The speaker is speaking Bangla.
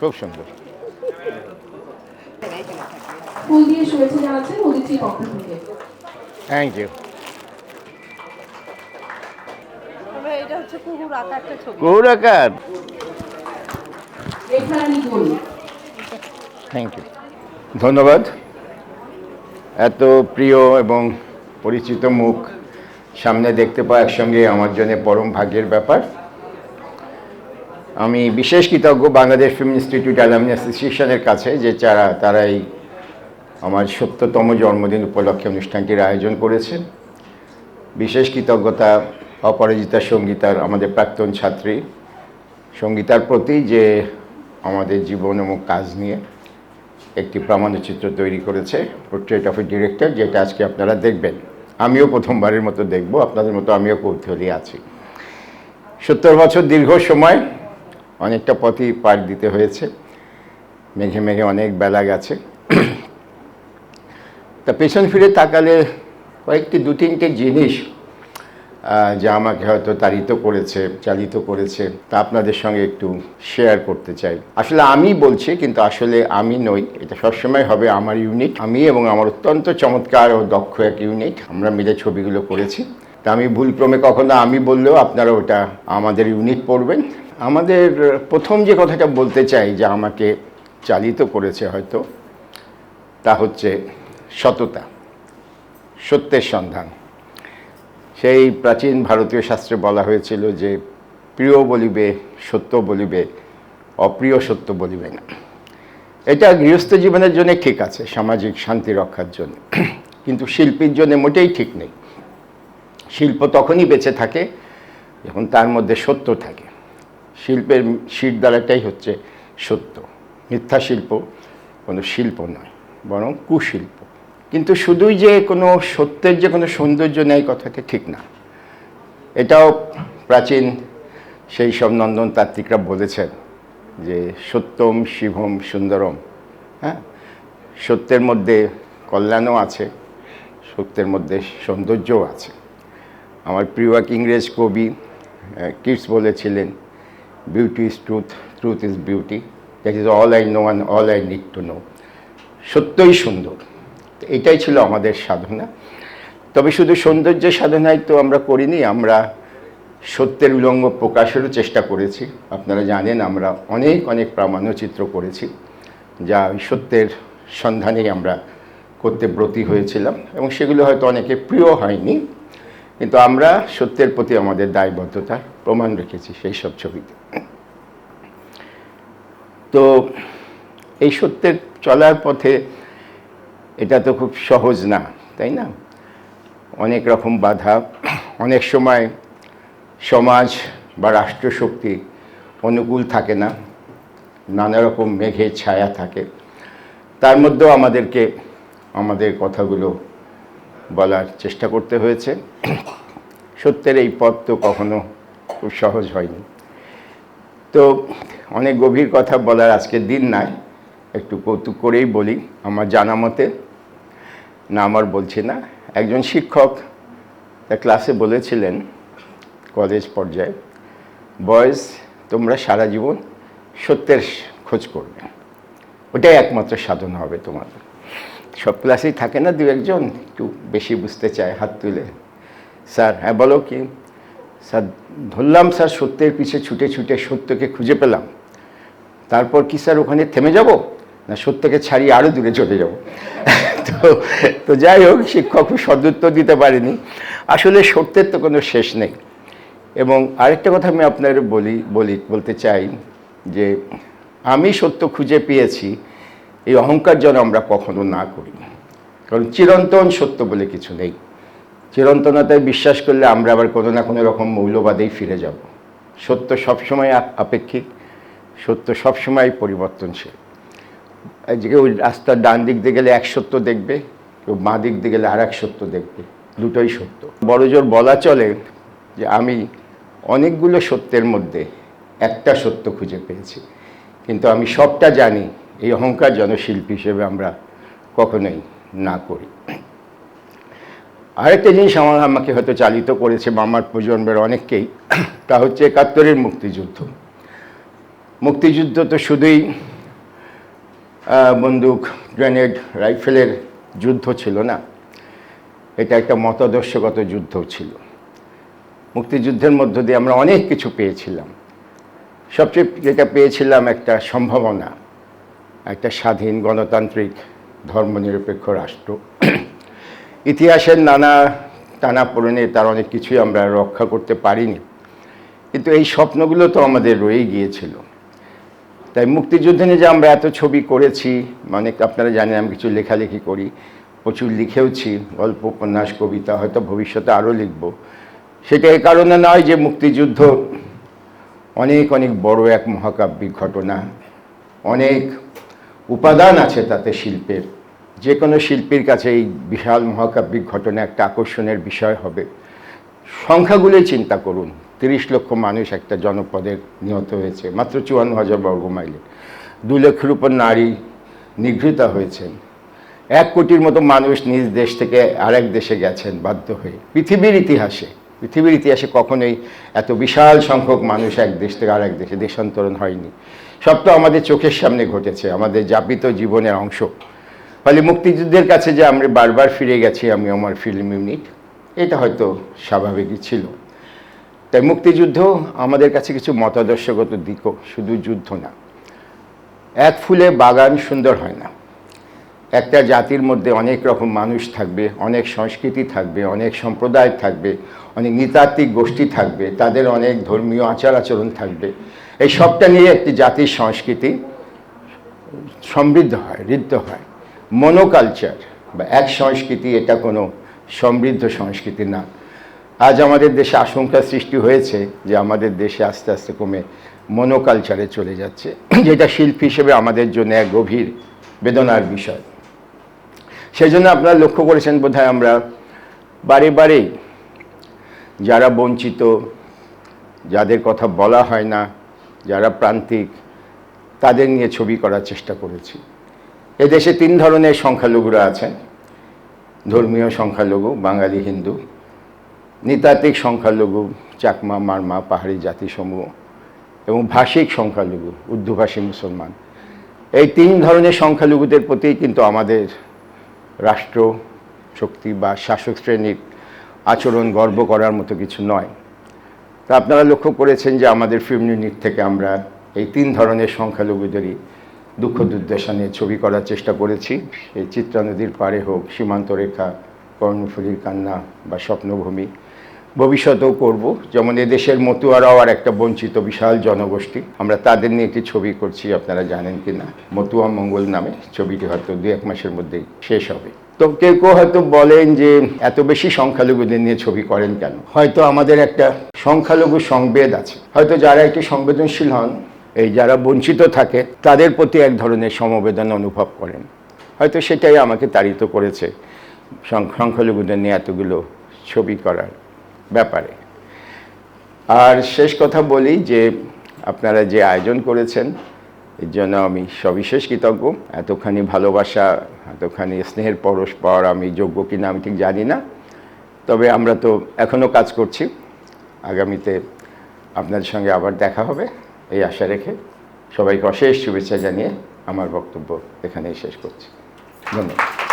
খুব সুন্দর। ফুল দিয়ে শুভেচ্ছা জানাচ্ছেন অতিথির পক্ষ থেকে। থ্যাংক ইউ তবে কুকুর আঁকা একটা ছবি। গৌরাকার রেখারানী গোল থ্যাংক ইউ ধন্যবাদ। এত প্রিয় এবং পরিচিত মুখ সামনে দেখতে পাওয়া একসঙ্গে আমার জন্য পরম ভাগ্যের ব্যাপার। আমি বিশেষ কৃতজ্ঞ বাংলাদেশ ফিল্ম ইনস্টিটিউট অ্যালামনি অ্যাসোসিয়েশনের কাছে যে যারা তারা এই আমার সত্যতম জন্মদিন উপলক্ষে অনুষ্ঠানটির আয়োজন করেছেন। বিশেষ কৃতজ্ঞতা অপরাজিতা সঙ্গীতার, আমাদের প্রাক্তন ছাত্রী সঙ্গীতার প্রতি যে আমাদের জীবন এবং কাজ নিয়ে একটি প্রামাণ্যচিত্র তৈরি করেছে পোর্ট্রেট অফ এ ডিরেক্টর যেটা আজকে আপনারা দেখবেন। আমিও প্রথমবারের মতো দেখব, আপনাদের মতো আমিও কৌতূহলী আছি। সত্তর বছর দীর্ঘ সময়, অনেকটা পথই পার দিতে হয়েছে। মেঘে মেঘে অনেক বেলা গেছে। তা পেছন ফিরে তাকালে কয়েকটি দু তিনটে জিনিস যা আমাকে হয়তো তাড়িত করেছে, চালিত করেছে, তা আপনাদের সঙ্গে একটু শেয়ার করতে চাই। আসলে আমি বলছি, কিন্তু আসলে আমি নই। এটা সবসময় হবে আমার ইউনিট আমি এবং আমার অত্যন্ত চমৎকার ও দক্ষ এক ইউনিট আমরা মিলে ছবিগুলো করেছি। তা আমি ভুলক্রমে কখনো আমি বললেও আপনারা ওটা আমাদের ইউনিট পড়বেন। আমাদের প্রথম যে কথাটা বলতে চাই, যে আমাকে চালিত করেছে হয়তো, তা হচ্ছে সততা, সত্যের সন্ধান। সেই প্রাচীন ভারতীয় শাস্ত্রে বলা হয়েছিল যে প্রিয় বলিবে, সত্য বলিবে, অপ্রিয় সত্য বলিবে না। এটা গৃহস্থ জীবনের জন্য ঠিক আছে, সামাজিক শান্তি রক্ষার জন্য। কিন্তু শিল্পীর জন্য মোটেই ঠিক নেই। শিল্প তখনই বেঁচে থাকে যখন তার মধ্যে সত্য থাকে। শিল্পের শির দ্বারাটাই হচ্ছে সত্য। মিথ্যা শিল্প কোনো শিল্প নয়, বরং কুশিল্প। কিন্তু শুধুই যে কোনো সত্যের যে কোনো সৌন্দর্য নেই কথাটা ঠিক না। এটাও প্রাচীন সেই সব নন্দন তাত্ত্বিকরা বলেছেন যে সত্যম শিভম সুন্দরম হ্যাঁ? সত্যের মধ্যে কল্যাণও আছে, সত্যের মধ্যে সৌন্দর্যও আছে। আমার প্রিয় এক ইংরেজ কবি কিটস বলেছিলেন beauty is truth truth is beauty that is all I know and all I need to know সত্যই সুন্দর। তো এটাই ছিল আমাদের সাধনা। তবে শুধু সৌন্দর্য সাধনায় তো আমরা করিনি, আমরা সত্যের উলঙ্গ প্রকাশেরও চেষ্টা করেছি। আপনারা জানেন আমরা অনেক অনেক প্রামাণ্যচিত্র করেছি, যা সত্যের সন্ধানেই আমরা করতে ব্রতী হয়েছিলাম এবং সেগুলো হয়তো অনেকে প্রিয় হয়নি, কিন্তু আমরা সত্যের প্রতি আমাদের দায়বদ্ধতার প্রমাণ রেখেছি সেই সব ছবিতে। তো এই সত্যের চলার পথে এটা তো খুব সহজ না, তাই না? অনেক রকম বাধা, অনেক সময় সমাজ বা রাষ্ট্রশক্তি অনুকূল থাকে না, নানা রকম মেঘের ছায়া থাকে। তার মধ্যেও আমাদেরকে আমাদের কথাগুলো বলার চেষ্টা করতে হয়েছে। সত্যের এই পথ তো কখনো খুব সহজ হয়নি। তো অনেক গভীর কথা বলার আজকের দিন নাই, একটু কৌতুক করেই বলি আমার জানা মতে। না, আমার বলছি না। একজন শিক্ষক ক্লাসে বলেছিলেন কলেজ পর্যায়ে, বয়েজ, তোমরা সারা জীবন সত্যের খোঁজ করবে। ওটাই একমাত্র সাধন হবে তোমাদের। সব ক্লাসেই থাকে না দু একজন, একটু বেশি বুঝতে চায়, হাত তুলে। স্যার হ্যাঁ বলো কি? স্যার, ধরলাম, স্যার, সত্যের পিছে ছুটে ছুটে সত্যকে খুঁজে পেলাম। তারপর কি, স্যার, ওখানে থেমে যাব? না, সত্যকে ছাড়িয়ে আরও দূরে চলে যাব। তো তো যাই হোক, শিক্ষক সদুত্তর দিতে পারেনি। আসলে সত্যের তো কোনো শেষ নেই। এবং আরেকটা কথা আমি আপনার বলি বলি, বলতে চাই যে আমি সত্য খুঁজে পেয়েছি, এই অহংকার যেন আমরা কখনো না করি। কারণ চিরন্তন সত্য বলে কিছু নেই। চিরন্তনতায় বিশ্বাস করলে আমরা আবার কোনো না কোনো রকম মৌলবাদেই ফিরে যাব। সত্য সবসময় আপেক্ষিক। সত্য সবসময় পরিবর্তনশীল। যে কেউ রাস্তার ডান দিক দিয়ে গেলে এক সত্য দেখবে কেউ বাঁ দিক দিয়ে গেলে আর এক সত্য দেখবে। দুটোই সত্য। বড় জোর বলা চলে যে আমি অনেকগুলো সত্যের মধ্যে একটা সত্য খুঁজে পেয়েছি। কিন্তু আমি সবটা জানি, এই অহংকার যেন শিল্পী হিসেবে আমরা কখনোই না করি। আরেকটা জিনিস আমার আমাকে হয়তো চালিত করেছে বা আমার প্রজন্মের অনেককেই, তা হচ্ছে একাত্তরের মুক্তিযুদ্ধ। মুক্তিযুদ্ধ তো শুধুই বন্দুক, গ্রেনেড, রাইফেলের যুদ্ধ ছিল না। এটা একটা মতাদর্শগত যুদ্ধ ছিল। মুক্তিযুদ্ধের মধ্য দিয়ে আমরা অনেক কিছু পেয়েছিলাম। সবচেয়ে যেটা পেয়েছিলাম একটা সম্ভাবনা, একটা স্বাধীন গণতান্ত্রিক ধর্মনিরপেক্ষ রাষ্ট্র। ইতিহাসের নানা টানাপোড়েনে তার অনেক কিছুই আমরা রক্ষা করতে পারিনি। কিন্তু এই স্বপ্নগুলো তো আমাদের রয়েই গিয়েছিল। তাই মুক্তিযুদ্ধ নিয়ে যে আমরা এত ছবি করেছি মানে আপনারা জানেন আমি কিছু লেখালেখি করি, প্রচুর লিখেওছি, গল্প, উপন্যাস, কবিতা, হয়তো ভবিষ্যতে আরও লিখব। সেটা এই কারণে নয় যে মুক্তিযুদ্ধ অনেক অনেক বড় এক মহাকাব্যিক ঘটনা। অনেক উপাদান আছে তাতে শিল্পের। যে কোনো শিল্পীর কাছে এই বিশাল মহাকাব্যিক ঘটনা একটা আকর্ষণের বিষয় হবে। সংখ্যাগুলোই চিন্তা করুন। তিরিশ লক্ষ মানুষ একটা জনপদের নিহত হয়েছে। মাত্র চুয়ান্ন হাজার বর্গ মাইলে। দু লক্ষের উপর নারী নিগৃহীতা হয়েছেন। এক কোটির মতো মানুষ নিজ দেশ থেকে আরেক দেশে গেছেন বাধ্য হয়ে। পৃথিবীর ইতিহাসে পৃথিবীর ইতিহাসে কখনোই এত বিশাল সংখ্যক মানুষ এক দেশ থেকে আরেক দেশে দেশান্তরণ হয়নি। সব তো আমাদের চোখের সামনে ঘটেছে, আমাদের যাপিত জীবনের অংশ। ফলে মুক্তিযুদ্ধের কাছে যে আমরা বারবার ফিরে গেছি, আমি আমার ফিল্ম ইউনিট এটা হয়তো স্বাভাবিকই ছিল। তাই মুক্তিযুদ্ধ আমাদের কাছে কিছু মতাদর্শগত দিকও, শুধু যুদ্ধ না। এক ফুলে বাগান সুন্দর হয় না। একটা জাতির মধ্যে অনেক রকম মানুষ থাকবে, অনেক সংস্কৃতি থাকবে, অনেক সম্প্রদায় থাকবে, অনেক নৃতাত্ত্বিক গোষ্ঠী থাকবে, তাদের অনেক ধর্মীয় আচার আচরণ থাকবে। এই সবটা নিয়ে একটি জাতির সংস্কৃতি সমৃদ্ধ হয়, ঋদ্ধ হয়। মনোকালচার বা এক সংস্কৃতি এটা কোনো সমৃদ্ধ সংস্কৃতি না। আজ আমাদের দেশে আশঙ্কা সৃষ্টি হয়েছে যে আমাদের দেশে আস্তে আস্তে কমে মনোকালচারে চলে যাচ্ছে, যেটা শিল্পী হিসেবে আমাদের জন্য এক গভীর বেদনার বিষয়। সেই জন্য আপনারা লক্ষ্য করেছেন বোধহয় আমরা বারে বারেই যারা বঞ্চিত, যাদের কথা বলা হয় না, যারা প্রান্তিক, তাদের নিয়ে ছবি করার চেষ্টা করেছি। এদেশে তিন ধরনের সংখ্যালঘুরা আছেন। ধর্মীয় সংখ্যালঘু, বাঙালি, হিন্দু। নৃতাত্ত্বিক সংখ্যালঘু, চাকমা, মারমা, পাহাড়ি জাতিসমূহ এবং ভাষিক সংখ্যালঘু উর্দুভাষী মুসলমান। এই তিন ধরনের সংখ্যালঘুদের প্রতি কিন্তু আমাদের রাষ্ট্র শক্তি বা শাসক শ্রেণির আচরণ গর্ব করার মতো কিছু নয়। তা আপনারা লক্ষ্য করেছেন যে আমাদের ফিল্ম ইউনিট থেকে আমরা এই তিন ধরনের সংখ্যালঘুদেরই দুঃখ দুর্দশা নিয়ে ছবি করার চেষ্টা করেছি। এই চিত্রা নদীর পাড়ে হোক সীমান্ত রেখা কর্ণফুলীর কান্না বা স্বপ্নভূমি ভবিষ্যতেও করব। যেমন এদেশের মতুয়ারাও আর একটা বঞ্চিত বিশাল জনগোষ্ঠী। আমরা তাদের নিয়ে একটি ছবি করছি, আপনারা জানেন কি না? মতুয়া মঙ্গল নামে ছবিটি হয়তো দু এক মাসের মধ্যেই শেষ হবে। তো কেউ কেউ হয়তো বলেন যে, এত বেশি সংখ্যালঘুদের নিয়ে ছবি করেন কেন? হয়তো আমাদের একটা সংখ্যালঘু সংবেদ আছে। হয়তো যারা একটু সংবেদনশীল হন, এই যারা বঞ্চিত থাকে, তাদের প্রতি এক ধরনের সমবেদনা অনুভব করেন। হয়তো সেটাই আমাকে তাড়িত করেছে, সংখ্যালঘুদের নিয়ে এতগুলো ছবি করার। ব্যাপারে। আর শেষ কথা বলি যে, আপনারা যে আয়োজন করেছেন, এর জন্য আমি সবিশেষ কৃতজ্ঞ। এতখানি ভালোবাসা, এতখানি স্নেহের পরশ পরস্পর আমি যোগ্য কিনা আমি ঠিক জানি না। তবে আমরা তো এখনও কাজ করছি। আগামীতে আপনাদের সঙ্গে আবার দেখা হবে, এই আশা রেখে সবাইকে অশেষ শুভেচ্ছা জানিয়ে আমার বক্তব্য এখানেই শেষ করছি। ধন্যবাদ।